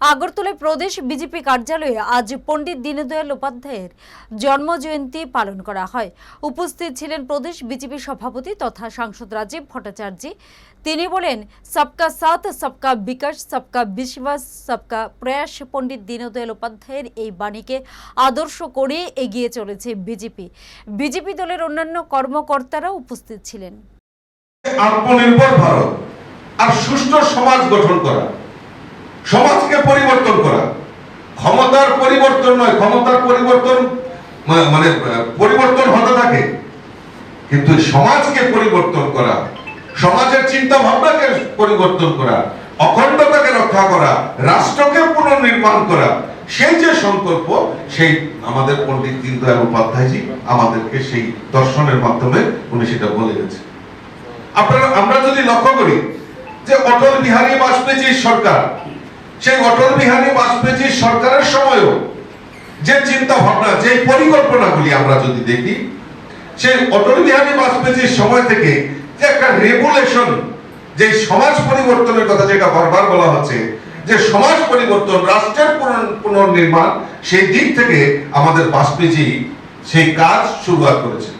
আগরতলায় প্রদেশ বিজেপি কার্যালয়ে আজ পণ্ডিত দীনদয়াল উপাধ্যায়ের জন্মজয়ন্তী পালন করা হয়। উপস্থিত ছিলেন প্রদেশ বিজেপি সভাপতি তথা সাংসদ রাজীব ভট্টাচার্য। তিনি বলেন, সবকা সাথ, সবকা বিকাশ, সবকা বিশ্বাস, সবকা প্রয়াস পণ্ডিত দীনদয়াল উপাধ্যায়ের এই বাণীকে আদর্শ করে এগিয়ে চলেছে বিজেপি। বিজেপি দলের অন্যান্য কর্মকর্তারা উপস্থিত ছিলেন। আত্মনির্ভর ভারত আর সুষ্ঠু সমাজ গঠন করা। সমাজকে পরিবর্তন করা। ক্ষমতার পরিবর্তন নয়, ক্ষমতার পরিবর্তন মানে পরিবর্তন হতে থাকে। কিন্তু সমাজকে পরিবর্তন করা, সমাজের চিন্তা ভাবনাকে পরিবর্তন করা, অখণ্ডতাকে রক্ষা করা, রাষ্ট্রকে পুনর্নির্মাণ করা, সেই যে সংকল্প, সেই আমাদের পণ্ডিত দীনদয়াল উপাধ্যায়জি আমাদেরকে সেই দর্শনের মাধ্যমে উনি সেটা বলে গেছে। আপনারা, আমরা যদি লক্ষ্য করি যে অটল বিহারী বাজপেয়ীর সরকার সেই অটল বিহারী বাজপেয়ীর সরকারের সময়ও যে চিন্তা ভাবনা যে পরিকল্পনাগুলি আমরা যদি দেখি, সেই অটল বিহারী বাজপেয়ীর সময় থেকে যে একটা রেগুলেশন যে সমাজ পরিবর্তনের কথা যেটা বারবার বলা হচ্ছে, যে সমাজ পরিবর্তন, রাষ্ট্রের পুনর- পুনর্নির্মাণ, সেই দিক থেকে আমাদের বাজপেয়ী সেই কাজ শুরুয়াত করেছে